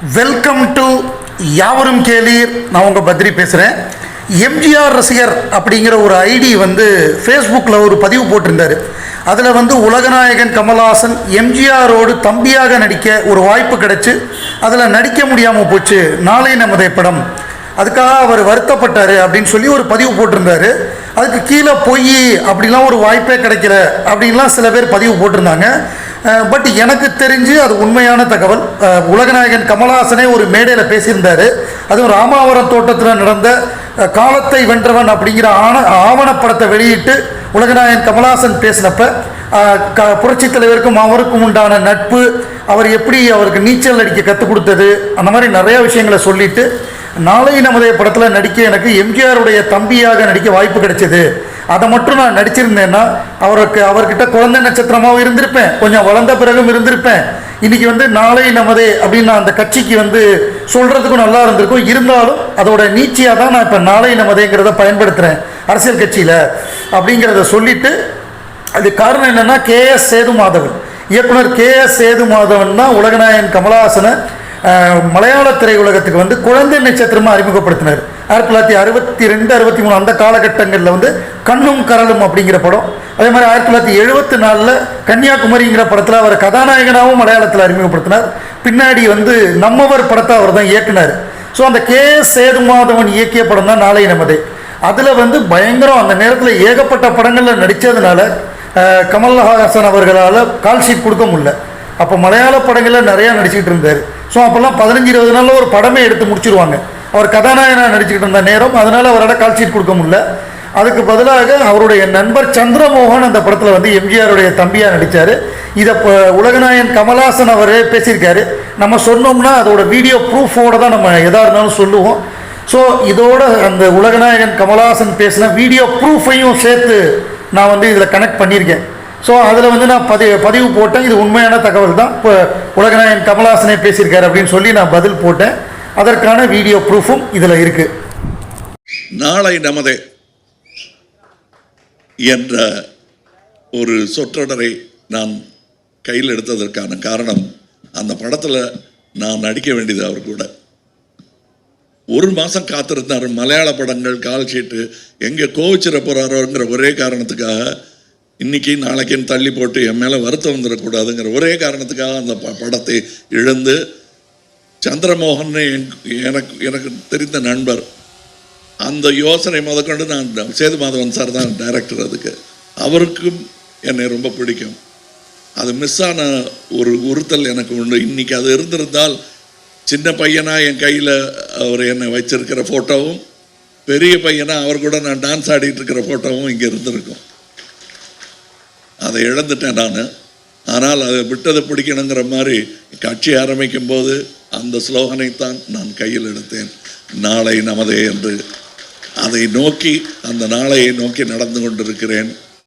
Welcome to யாவரும் கேளீர். நான் உங்கள் பத்ரி பேசுகிறேன் எம்ஜிஆர் ரசிகர் அப்படிங்கிற ஒரு ஐடி வந்து ஃபேஸ்புக்கில் ஒரு பதிவு போட்டிருந்தார். அதில் வந்து உலகநாயகன் கமல்ஹாசன் எம்ஜிஆரோடு தம்பியாக நடிக்க ஒரு வாய்ப்பு கிடச்சி அதில் நடிக்க முடியாமல் போச்சு. நாளை நமதே படம். அதுக்காக அவர் வருத்தப்பட்டார் அப்படின்னு சொல்லி ஒரு பதிவு போட்டிருந்தாரு. அதுக்கு கீழே போய் அப்படிலாம் ஒரு வாய்ப்பே கிடைக்கல அப்படின்லாம் சில பேர் பதிவு போட்டிருந்தாங்க. பட் எனக்கு தெரிஞ்சு அது உண்மையான தகவல். உலகநாயகன் கமலஹாசனே ஒரு மேடையில் பேசியிருந்தார். அதுவும் ராமாவரம் தோட்டத்தில் நடந்த காலத்தை வென்றவன் அப்படிங்கிற ஆண ஆவணப்படத்தை வெளியிட்டு உலகநாயகன் கமலஹாசன் பேசினப்ப க புரட்சித் தலைவருக்கும் அவருக்கும் உண்டான நட்பு அவர் எப்படி அவருக்கு நீச்சல் அடிக்க கற்றுக் கொடுத்தது அந்த மாதிரி நிறையா விஷயங்களை சொல்லிட்டு நாளை நமதைய படத்தில் நடிக்க எனக்கு எம்ஜிஆருடைய தம்பியாக நடிக்க வாய்ப்பு கிடைச்சது. அதை மட்டும் நான் நடிச்சிருந்தேன்னா அவருக்கு அவர்கிட்ட குழந்தை நட்சத்திரமாகவும் இருந்திருப்பேன். கொஞ்சம் வளர்ந்த பிறகும் இருந்திருப்பேன். இன்னைக்கு வந்து நாளை நமதே அப்படின்னு நான் அந்த கட்சிக்கு வந்து சொல்கிறதுக்கும் நல்லா இருந்திருக்கும். இருந்தாலும் அதோட நீச்சியாக தான் நான் இப்போ நாளை நமதேங்கிறத பயன்படுத்துகிறேன் அரசியல் கட்சியில் அப்படிங்கிறத சொல்லிட்டு அது காரணம் என்னென்னா கே எஸ் சேது மாதவன் இயக்குனர் கே எஸ் சேது மாதவன் தான் உலகநாயகன் கமலஹாசனை மலையாள திரையுலகத்துக்கு வந்து குழந்தை நட்சத்திரமாக அறிமுகப்படுத்தினார். ஆயிரத்தி தொள்ளாயிரத்தி அறுபத்தி ரெண்டு அறுபத்தி மூணு அந்த காலகட்டங்களில் வந்து கண்ணும் கரலும் அப்படிங்கிற படம். அதே மாதிரி ஆயிரத்தி தொள்ளாயிரத்தி எழுபத்தி நாலில் கன்னியாகுமரிங்கிற படத்தில் அவர் கதாநாயகனாகவும் மலையாளத்தில் அறிமுகப்படுத்தினார். பின்னாடி வந்து நம்மவர் படத்தை அவர் தான் இயக்குனார். ஸோ அந்த கே எஸ் சேதுமாதவன் இயக்கிய படம் தான் நாளை நமதே. அதில் வந்து பயங்கரம் அந்த நேரத்தில் ஏகப்பட்ட படங்களில் நடித்ததுனால கமல்ஹாசன் அவர்களால் கால்ஷீட் கொடுக்க முடியல. அப்போ மலையாள படங்களில் நிறையா நடிச்சுக்கிட்டு இருந்தார். ஸோ அப்போல்லாம் பதினஞ்சு இருபது நாளில் ஒரு படமே எடுத்து முடிச்சிருவாங்க. அவர் கதாநாயகனாக நடிச்சுக்கிட்டு இருந்த நேரம் அதனால் அவரோட கால் ஷீட் கொடுக்க முடியல. அதுக்கு பதிலாக அவருடைய நண்பர் சந்திரமோகன் அந்த படத்தில் வந்து எம்ஜிஆருடைய தம்பியாக நடித்தார் இதை இப்போ உலகநாயன் கமலாசன் அவரே பேசியிருக்காரு. நம்ம சொன்னோம்னா அதோட வீடியோ ப்ரூஃபோடு தான் நம்ம எதாக இருந்தாலும் சொல்லுவோம். ஸோ இதோட அந்த உலகநாயகன் கமலாசன் பேசின வீடியோ ப்ரூஃபையும் சேர்த்து நான் வந்து இதில் கனெக்ட் பண்ணியிருக்கேன். ஸோ அதில் வந்து நான் பதிவு பதிவு போட்டேன். இது உண்மையான தகவல் தான் இப்போ உலகநாயகன் கமல்ஹாசனே பேசியிருக்காரு அப்படின்னு சொல்லி நான் பதில் போட்டேன். அதற்கான வீடியோ ப்ரூஃபும் இதில் இருக்குது நாளை நமதே என்ற ஒரு சொற்றொடரை நான் கையில் எடுத்ததற்கான காரணம் அந்த படத்தில் நான் நடிக்க வேண்டியது அவர் கூட. ஒரு மாதம் காத்திருந்தார். மலையாள படங்கள் கால் ஷீட்டு எங்கே கோவிச்சிட போகிறாரோங்கிற ஒரே காரணத்துக்காக இன்னைக்கு நாளைக்குன்னு தள்ளி போட்டு என் மேலே வருத்தம் வந்துடக்கூடாதுங்கிற ஒரே காரணத்துக்காக அந்த ப- படத்தை இழந்து சந்திரமோகன் எனக்கு எனக்கு தெரிந்த நண்பர். அந்த யோசனை முதற்கொண்டு நான் சேது மாதவன் சார் தான் டைரக்டர் அதுக்கு. அவருக்கும் என்னை ரொம்ப பிடிக்கும். அது மிஸ் ஆன ஒரு உறுத்தல் எனக்கு உண்டு. இன்றைக்கி அது இருந்திருந்தால் சின்ன பையனாக என் கையில் அவர் என்னை வச்சிருக்கிற ஃபோட்டோவும் பெரிய பையனாக அவர் கூட நான் டான்ஸ் ஆடிட்டு இருக்கிற ஃபோட்டோவும் இங்கே இருந்திருக்கும். அதை இழந்துட்டேன் நான். ஆனால் அதை விட்டதை பிடிக்கணுங்கிற மாதிரி கட்சி ஆரம்பிக்கும் போது அந்த ஸ்லோகனைத்தான் நான் கையில் எடுத்தேன். நாளை நமதே என்று. அதை நோக்கி அந்த நாளையை நோக்கி நடந்து கொண்டிருக்கிறேன்.